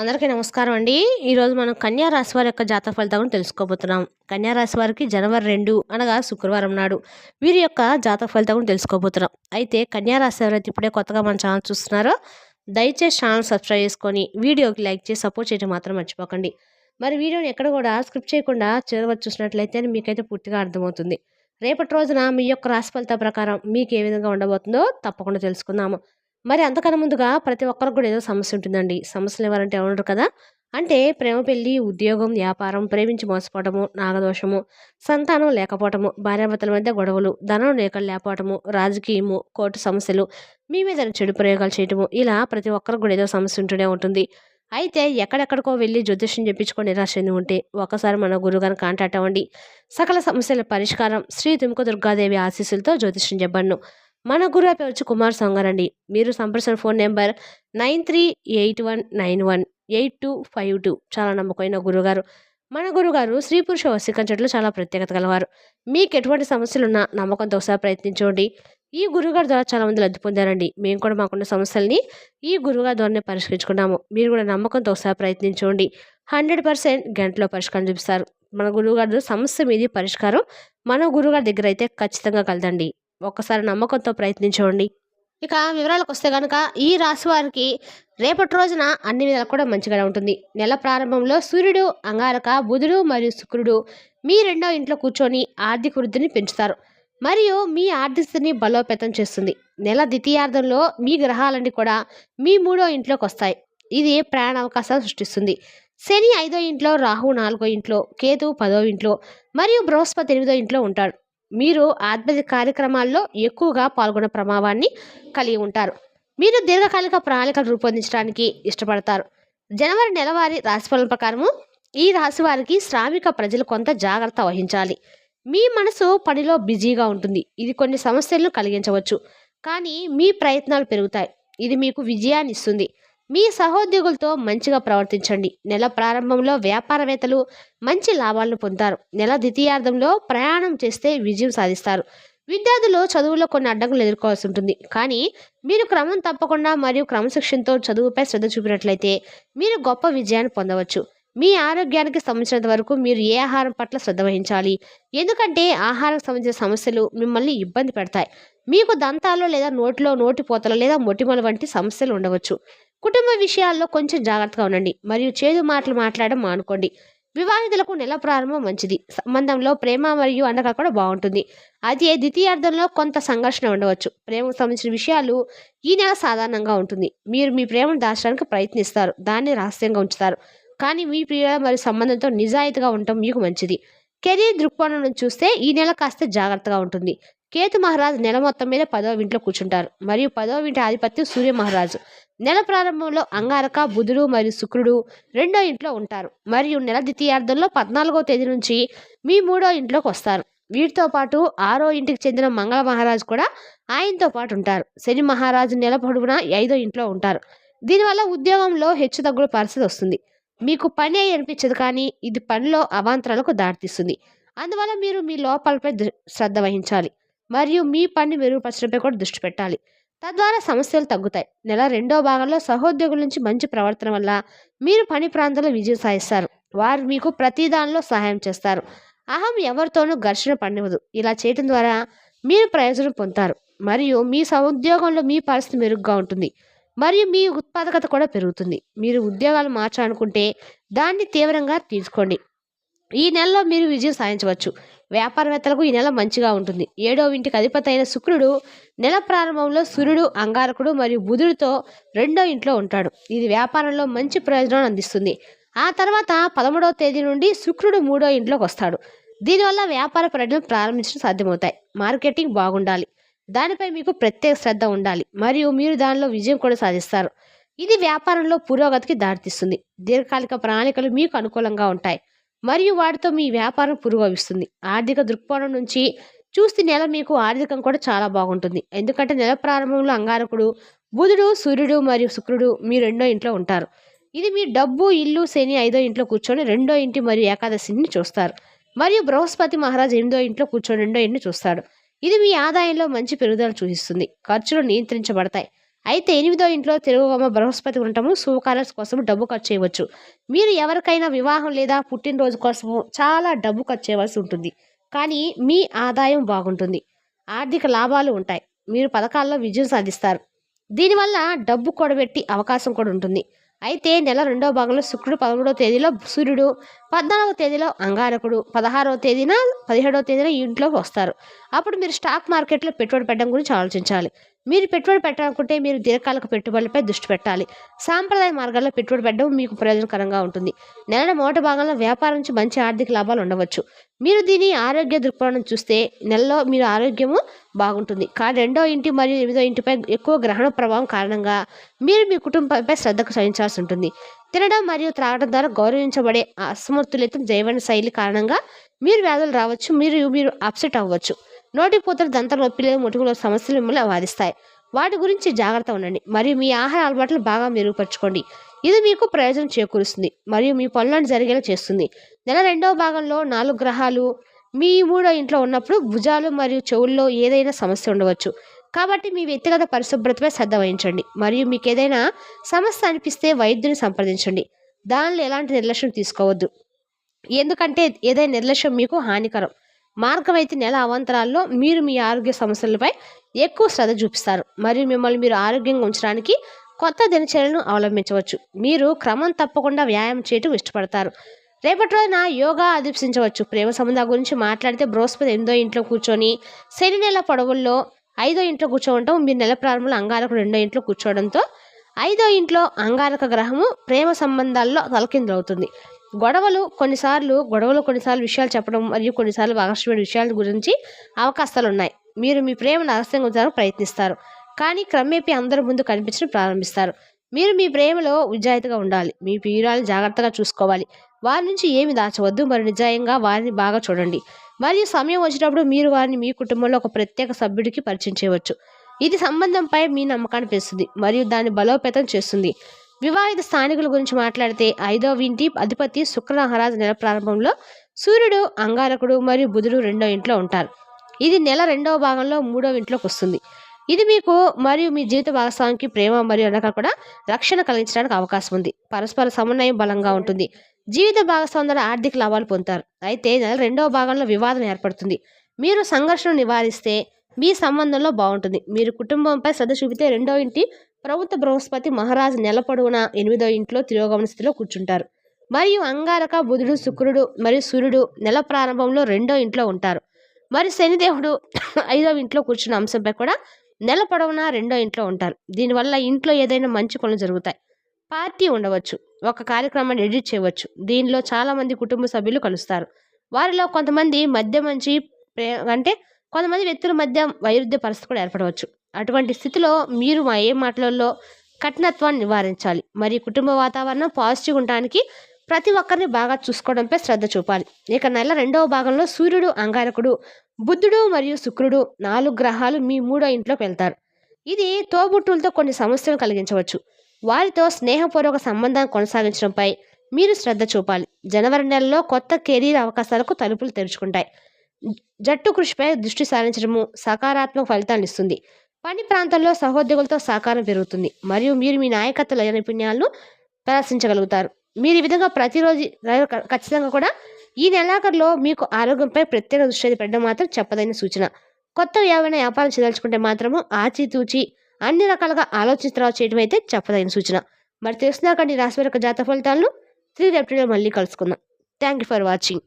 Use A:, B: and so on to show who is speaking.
A: అందరికీ నమస్కారం అండి. ఈరోజు మనం కన్యా రాశి వారి యొక్క జాతక ఫలితాలను తెలుసుకోబోతున్నాం. కన్యా రాశి వారికి జనవరి రెండు అనగా శుక్రవారం నాడు వీరి యొక్క జాతక ఫలితాలను తెలుసుకోబోతున్నాం. అయితే కన్యా రాశి ఎవరైతే ఇప్పుడే కొత్తగా మన ఛానల్ చూస్తున్నారో దయచేసి ఛానల్ సబ్స్క్రైబ్ చేసుకొని వీడియోకి లైక్ చేసి సపోర్ట్ చేయడం మాత్రం మర్చిపోకండి. మరి వీడియోని ఎక్కడ కూడా స్క్రిప్ట్ చేయకుండా చివరి చూసినట్లయితే మీకైతే పూర్తిగా అర్థమవుతుంది. రేపటి రోజున మీ యొక్క రాశి ఫలిత ప్రకారం మీకు ఏ విధంగా ఉండబోతుందో తప్పకుండా తెలుసుకుందాము. మరి అంతకన్నా ముందుగా ప్రతి ఒక్కరికి కూడా ఏదో సమస్య ఉంటుందండి. సమస్యలు ఎవరంటే ఎవరు కదా? అంటే ప్రేమ పెళ్ళి ఉద్యోగం వ్యాపారం ప్రేమించి మోసపోవటము నాగదోషము సంతానం లేకపోవటము భార్యాభర్తల మధ్య గొడవలు ధనం లేక లేకపోవటము రాజకీయము కోర్టు సమస్యలు మీ మీద చెడు ప్రయోగాలు చేయటము ఇలా ప్రతి ఒక్కరికి కూడా ఏదో సమస్య ఉంటూనే ఉంటుంది. అయితే ఎక్కడెక్కడికో వెళ్ళి జ్యోతిష్యం చెప్పించుకొని నిరాశ చెంది ఉంటే ఒకసారి మన గురుగారిని కాంటాక్ట్ అవ్వండి. సకల సమస్యల పరిష్కారం శ్రీ తుమ్క దుర్గాదేవి ఆశీస్సులతో జ్యోతిష్యం చెప్పండి. మన గురువు పేరు వచ్చి కుమార్ సంగారండి మీరు సంప్రదించిన phone number nine three eight one nine one eight two five two. చాలా నమ్మకమైన గురుగారు మన గురుగారు స్త్రీ పురుష వశీకరించడంలో చాలా ప్రత్యేకత కలవారు మీకు ఎటువంటి సమస్యలున్నా నమ్మకంతో ఒకసారి ప్రయత్నించండి. ఈ గురుగారి ద్వారా చాలా మంది లబ్ధి పొందారండి. మేము కూడా మాకున్న సమస్యల్ని ఈ గురుగారి ద్వారానే పరిష్కరించుకున్నాము. మీరు కూడా నమ్మకంతో ఒకసారి ప్రయత్నించండి. హండ్రెడ్ పర్సెంట్ గంటలో పరిష్కారం చూపిస్తారు. మన గురువుగారు సమస్య మీది పరిష్కారం. మన గురుగారి దగ్గర అయితే ఖచ్చితంగా కలదండి. ఒక్కసారి నమ్మకంతో ప్రయత్నించండి. ఇక వివరాలకు వస్తే కనుక ఈ రాశి వారికి రేపటి రోజున అన్ని విధాలు కూడా మంచిగా ఉంటుంది. నెల ప్రారంభంలో సూర్యుడు అంగారక బుధుడు మరియు శుక్రుడు మీ రెండో ఇంట్లో కూర్చొని ఆర్థిక వృద్ధిని పెంచుతారు. మరియు మీ ఆర్థిక స్థితిని బలోపేతం చేస్తుంది. నెల ద్వితీయార్థంలో మీ గ్రహాలన్నీ కూడా మీ మూడో ఇంట్లోకి వస్తాయి. ఇది ప్రయాణ అవకాశాలు సృష్టిస్తుంది. శని ఐదో ఇంట్లో రాహు నాలుగో ఇంట్లో కేతు పదో ఇంట్లో మరియు బృహస్పతి ఎనిమిదో ఇంట్లో ఉంటాడు. మీరు ఆధ్వర్య కార్యక్రమాల్లో ఎక్కువగా పాల్గొనే ప్రభావాన్ని కలిగి ఉంటారు. మీరు దీర్ఘకాలిక ప్రణాళికలు రూపొందించడానికి ఇష్టపడతారు. జనవరి నెలవారీ రాశిఫలం ప్రకారము ఈ రాశి వారికి శ్రామిక ప్రజలు కొంత జాగ్రత్త వహించాలి. మీ మనసు పనిలో బిజీగా ఉంటుంది. ఇది కొన్ని సమస్యలను కలిగించవచ్చు. కానీ మీ ప్రయత్నాలు పెరుగుతాయి. ఇది మీకు విజయాన్ని ఇస్తుంది. మీ సహోద్యోగులతో మంచిగా ప్రవర్తించండి. నెల ప్రారంభంలో వ్యాపారవేత్తలు మంచి లాభాలను పొందుతారు. నెల ద్వితీయార్థంలో ప్రయాణం చేస్తే విజయం సాధిస్తారు. విద్యార్థులు చదువులో కొన్ని అడ్డంకులు ఎదుర్కోవాల్సి ఉంటుంది. కానీ మీరు క్రమం తప్పకుండా మరియు క్రమశిక్షణతో చదువుపై శ్రద్ధ చూపినట్లయితే మీరు గొప్ప విజయాన్ని పొందవచ్చు. మీ ఆరోగ్యానికి సంబంధించినంత వరకు మీరు ఏ ఆహారం పట్ల శ్రద్ధ వహించాలి? ఎందుకంటే ఆహారం సంబంధించిన సమస్యలు మిమ్మల్ని ఇబ్బంది పెడతాయి. మీకు దంతాలు లేదా నోటిలో నోటిపోతలు లేదా మొటిమల వంటి సమస్యలు ఉండవచ్చు. కుటుంబ విషయాల్లో కొంచెం జాగ్రత్తగా ఉండండి. మరియు చేదు మాటలు మాట్లాడడం మానుకోండి. వివాహితులకు నెల ప్రారంభం మంచిది. సంబంధంలో ప్రేమ మరియు అండగా కూడా బాగుంటుంది. అదే ద్వితీయార్థంలో కొంత సంఘర్షణ ఉండవచ్చు. ప్రేమకు సంబంధించిన విషయాలు ఈ నెల సాధారణంగా ఉంటుంది. మీరు మీ ప్రేమను దాచడానికి ప్రయత్నిస్తారు. దాన్ని రహస్యంగా ఉంచుతారు. కానీ మీ ప్రియ మరియు సంబంధంతో నిజాయితీగా ఉండటం మీకు మంచిది. కెరీర్ దృక్కోణం నుంచి చూస్తే ఈ నెల కాస్త జాగ్రత్తగా ఉంటుంది. కేతు మహారాజు నెల మొత్తం మీద పదవ ఇంట్లో కూర్చుంటారు. మరియు పదవ ఇంటి ఆధిపత్యం సూర్య మహారాజు నెల ప్రారంభంలో అంగారక బుధుడు మరియు శుక్రుడు రెండో ఇంట్లో ఉంటారు. మరియు నెల ద్వితీయార్థంలో పద్నాలుగో తేదీ నుంచి మీ మూడో ఇంట్లోకి వస్తారు. వీటితో పాటు ఆరో ఇంటికి చెందిన మంగళ మహారాజు కూడా ఆయనతో పాటు ఉంటారు. శని మహారాజు నెల పొడవునా ఐదో ఇంట్లో ఉంటారు. దీనివల్ల ఉద్యోగంలో హెచ్చు తగ్గుల పరిస్థితి వస్తుంది. మీకు పని అయి అనిపించదు కానీ ఇది పనిలో అవాంతరాలకు దారితీస్తుంది. అందువల్ల మీరు మీ లోపాలపై శ్రద్ధ వహించాలి. మరియు మీ పని మెరుగుపరచడంపై కూడా దృష్టి పెట్టాలి. తద్వారా సమస్యలు తగ్గుతాయి. నెల రెండో భాగంలో సహోద్యోగుల నుంచి మంచి ప్రవర్తన వల్ల మీరు పని ప్రాంతంలో విజయం సాధిస్తారు. వారు మీకు ప్రతి దానిలో సహాయం చేస్తారు. అహం ఎవరితోనూ ఘర్షణ పడినవదు ఇలా చేయడం ద్వారా మీరు ప్రయోజనం పొందుతారు. మరియు మీ సహోద్యోగంలో మీ పరిస్థితి మెరుగ్గా ఉంటుంది. మరియు మీ ఉత్పాదకత కూడా పెరుగుతుంది. మీరు ఉద్యోగాలు మార్చాలనుకుంటే దాన్ని తీవ్రంగా తీసుకోండి ఈ నెలలో మీరు విజయం సాధించవచ్చు. వ్యాపారవేత్తలకు ఈ నెల మంచిగా ఉంటుంది. ఏడవ ఇంటికి అధిపతి అయిన శుక్రుడు నెల ప్రారంభంలో సూర్యుడు అంగారకుడు మరియు బుధుడితో రెండో ఇంట్లో ఉంటాడు. ఇది వ్యాపారంలో మంచి ప్రయోజనాన్ని అందిస్తుంది. ఆ తర్వాత పదమూడవ తేదీ నుండి శుక్రుడు మూడో ఇంట్లోకి వస్తాడు. దీనివల్ల వ్యాపార ప్రకటనలు ప్రారంభించడం సాధ్యమవుతాయి. మార్కెటింగ్ బాగుండాలి. దానిపై మీకు ప్రత్యేక శ్రద్ధ ఉండాలి. మరియు మీరు దానిలో విజయం కూడా సాధిస్తారు. ఇది వ్యాపారంలో పురోగతికి దారితీస్తుంది. దీర్ఘకాలిక ప్రణాళికలు మీకు అనుకూలంగా ఉంటాయి. మరియు వాటితో మీ వ్యాపారం పురోగమిస్తుంది. ఆర్థిక దృక్కోణం నుంచి చూస్తే నెల మీకు ఆర్థికం కూడా చాలా బాగుంటుంది. ఎందుకంటే నెల ప్రారంభంలో అంగారకుడు బుధుడు సూర్యుడు మరియు శుక్రుడు మీ రెండో ఇంట్లో ఉంటారు. ఇది మీ డబ్బు ఇల్లు శని ఐదో ఇంట్లో కూర్చొని రెండో ఇంటి మరియు ఏకాదశిని చూస్తారు. మరియు బృహస్పతి మహారాజ్ ఎనిమిదో ఇంట్లో కూర్చొని రెండో ఇంటిని చూస్తాడు. ఇది మీ ఆదాయంలో మంచి పెరుగుదల చూపిస్తుంది. ఖర్చులు నియంత్రించబడతాయి. అయితే ఎనిమిదో ఇంట్లో తిరుగుగమ బృహస్పతి ఉండటము శుభకార్యాల కోసం డబ్బు ఖర్చు చేయవచ్చు. మీరు ఎవరికైనా వివాహం లేదా పుట్టినరోజు కోసము చాలా డబ్బు ఖర్చు చేయవలసి ఉంటుంది. కానీ మీ ఆదాయం బాగుంటుంది. ఆర్థిక లాభాలు ఉంటాయి. మీరు పథకాల్లో విజయం సాధిస్తారు. దీనివల్ల డబ్బు కూడబెట్టి అవకాశం కూడా ఉంటుంది. అయితే నెల రెండవ భాగంలో శుక్రుడు పదమూడవ తేదీలో సూర్యుడు పద్నాలుగవ తేదీలో అంగారకుడు పదహారవ తేదీన పదిహేడవ తేదీన ఇంట్లోకి వస్తారు. అప్పుడు మీరు స్టాక్ మార్కెట్లో పెట్టుబడి పెట్టడం గురించి ఆలోచించాలి. మీరు పెట్టుబడి పెట్టాలనుకుంటే మీరు దీర్ఘకాలిక పెట్టుబడులపై దృష్టి పెట్టాలి. సాంప్రదాయ మార్గాల్లో పెట్టుబడి పెట్టడం మీకు ప్రయోజనకరంగా ఉంటుంది. నెల మొదటి భాగంలో వ్యాపారం నుంచి మంచి ఆర్థిక లాభాలు ఉండవచ్చు. మీరు దీని ఆరోగ్య దృక్పథం చూస్తే నెలలో మీరు ఆరోగ్యము బాగుంటుంది. కానీ రెండో ఇంటి మరియు ఎనిమిదో ఇంటిపై ఎక్కువ గ్రహణ ప్రభావం కారణంగా మీరు మీ కుటుంబంపై శ్రద్ధకు సహించాల్సి ఉంటుంది. తినడం మరియు త్రాగడం ద్వారా గౌరవించబడే అసమర్థులైతే జీవన శైలి కారణంగా మీరు వ్యాధులు రావచ్చు. మీరు మీరు అప్సెట్ అవ్వచ్చు. నోటిపూతలు దంత నొప్పిలు ముటుకుల సమస్యలు మిమ్మల్ని వాదిస్తాయి. వాటి గురించి జాగ్రత్త ఉండండి. మరియు మీ ఆహార అలవాట్లు బాగా మెరుగుపరచుకోండి. ఇది మీకు ప్రయోజనం చేకూరుస్తుంది. మరియు మీ పనులను జరిగేలా చేస్తుంది. నెల రెండవ భాగంలో నాలుగు గ్రహాలు మీ మూడో ఇంట్లో ఉన్నప్పుడు భుజాలు మరియు చెవుల్లో ఏదైనా సమస్య ఉండవచ్చు. కాబట్టి మీ వ్యక్తిగత పరిశుభ్రతపై శ్రద్ధ వహించండి. మరియు మీకు ఏదైనా సమస్య అనిపిస్తే వైద్యుని సంప్రదించండి. దానిలో ఎలాంటి నిర్లక్ష్యం తీసుకోవద్దు. ఎందుకంటే ఏదైనా నిర్లక్ష్యం మీకు హానికరం. మార్గమైతే నెల అవాంతరాల్లో మీరు మీ ఆరోగ్య సమస్యలపై ఎక్కువ శ్రద్ధ చూపిస్తారు. మరియు మిమ్మల్ని మీరు ఆరోగ్యంగా ఉంచడానికి కొత్త దినచర్యలను అవలంబించవచ్చు. మీరు క్రమం తప్పకుండా వ్యాయామం చేయటం ఇష్టపడతారు. రేపటి రోజున యోగా అధిప్సించవచ్చు ప్రేమ సంబంధాల గురించి మాట్లాడితే బృహస్పతి ఎనిమిదో ఇంట్లో కూర్చొని శని నెల పొడవుల్లో ఐదో ఇంట్లో కూర్చోవడం మీరు నెల ప్రారంభంలో అంగారకు రెండో ఇంట్లో కూర్చోవడంతో ఐదో ఇంట్లో అంగారక గ్రహము ప్రేమ సంబంధాల్లో తలకిందులవుతుంది. గొడవలు కొన్నిసార్లు గొడవలు కొన్నిసార్లు విషయాలు చెప్పడం మరియు కొన్నిసార్లు ఆకర్షమైన విషయాల గురించి అవకాశాలు ఉన్నాయి మీరు మీ ప్రేమను రహస్యంగా ఉంచడానికి ప్రయత్నిస్తారు. కానీ క్రమేపీ అందరి ముందు కనిపించడం ప్రారంభిస్తారు. మీరు మీ ప్రేమలో విజాయితీగా ఉండాలి. మీ ప్రియురాలను జాగ్రత్తగా చూసుకోవాలి. వారి నుంచి ఏమి దాచవద్దు. మరి నిజాయంగా వారిని బాగా చూడండి. మరియు సమయం వచ్చినప్పుడు మీరు వారిని మీ కుటుంబంలో ఒక ప్రత్యేక సభ్యుడికి పరిచయం చేయవచ్చు. ఇది సంబంధంపై మీ నమ్మకాన్ని పెంచుతుంది మరియు దాన్ని బలోపేతం చేస్తుంది. వివాహిత స్థానికుల గురించి మాట్లాడితే ఐదవ ఇంటి అధిపతి శుక్రమహారాజు నెల ప్రారంభంలో సూర్యుడు అంగారకుడు మరియు బుధుడు రెండో ఇంట్లో ఉంటారు. ఇది నెల రెండవ భాగంలో మూడవ ఇంట్లోకి వస్తుంది. ఇది మీకు మరియు మీ జీవిత భాగస్వామికి ప్రేమ మరియు అనక కూడా రక్షణ కలిగించడానికి అవకాశం ఉంది. పరస్పర సమన్వయం బలంగా ఉంటుంది. జీవిత భాగస్వామి ద్వారా ఆర్థిక లాభాలు పొందుతారు. అయితే నెల రెండవ భాగంలో వివాదం ఏర్పడుతుంది. మీరు సంఘర్షణ నివారిస్తే మీ సంబంధంలో బాగుంటుంది. మీరు కుటుంబంపై శ్రద్ధ చూపితే రెండో ఇంటి ప్రభుత్వ బృహస్పతి మహారాజు నెల పొడవున ఎనిమిదో ఇంట్లో తిరోగమన స్థితిలో కూర్చుంటారు. మరియు అంగారక బుధుడు శుక్రుడు మరియు సూర్యుడు నెల ప్రారంభంలో రెండో ఇంట్లో ఉంటారు. మరి శనిదేవుడు ఐదవ ఇంట్లో కూర్చున్న అంశంపై కూడా నెల పొడవునా రెండో ఇంట్లో ఉంటారు. దీనివల్ల ఇంట్లో ఏదైనా మంచి పనులు జరుగుతాయి. పార్టీ ఉండవచ్చు. ఒక కార్యక్రమాన్ని ఎడిట్ చేయవచ్చు. దీనిలో చాలామంది కుటుంబ సభ్యులు కలుస్తారు. వారిలో కొంతమంది మధ్య మంచి ప్రే అంటే కొంతమంది వ్యక్తుల మధ్య వైరుధ్య పరిస్థితి కూడా ఏర్పడవచ్చు. అటువంటి స్థితిలో మీరు మా ఏ మాటలలో కఠినత్వాన్ని నివారించాలి. మరియు కుటుంబ వాతావరణం పాజిటివ్ ఉండడానికి ప్రతి ఒక్కరిని బాగా చూసుకోవడంపై శ్రద్ధ చూపాలి. ఇక నెల రెండవ భాగంలో సూర్యుడు అంగారకుడు బుద్ధుడు మరియు శుక్రుడు నాలుగు గ్రహాలు మీ మూడో ఇంట్లోకి వెళ్తారు. ఇది తోబుట్టులతో కొన్ని సమస్యలు కలిగించవచ్చు. వారితో స్నేహపూర్వక సంబంధాన్ని కొనసాగించడంపై మీరు శ్రద్ధ చూపాలి. జనవరి నెలలో కొత్త కెరీర్ అవకాశాలకు తలుపులు తెరుచుకుంటాయి. జట్టు కృషిపై దృష్టి సారించడము సకారాత్మక ఫలితాన్ని ఇస్తుంది. పని ప్రాంతంలో సహోద్యోగులతో సహకారం పెరుగుతుంది. మరియు మీరు మీ నాయకత్వ నైపుణ్యాలను ప్రదర్శించగలుగుతారు. మీరు ఈ విధంగా ప్రతిరోజు ఖచ్చితంగా కూడా ఈ నెలాఖరులో మీకు ఆరోగ్యంపై ప్రత్యేక దృష్టి పెట్టడం మాత్రం చెప్పదైన సూచన. కొత్త ఏమైనా వ్యాపారం చేయదలుచుకుంటే మాత్రము ఆచితూచి అన్ని రకాలుగా ఆలోచించిన తర్వాత చేయడం అయితే చెప్పదైన సూచన. మరి తెలిసినాక నీ రాశి యొక్క జాత ఫలితాలను త్రీ రేపటిలో మళ్ళీ కలుసుకుందాం. Thank you for watching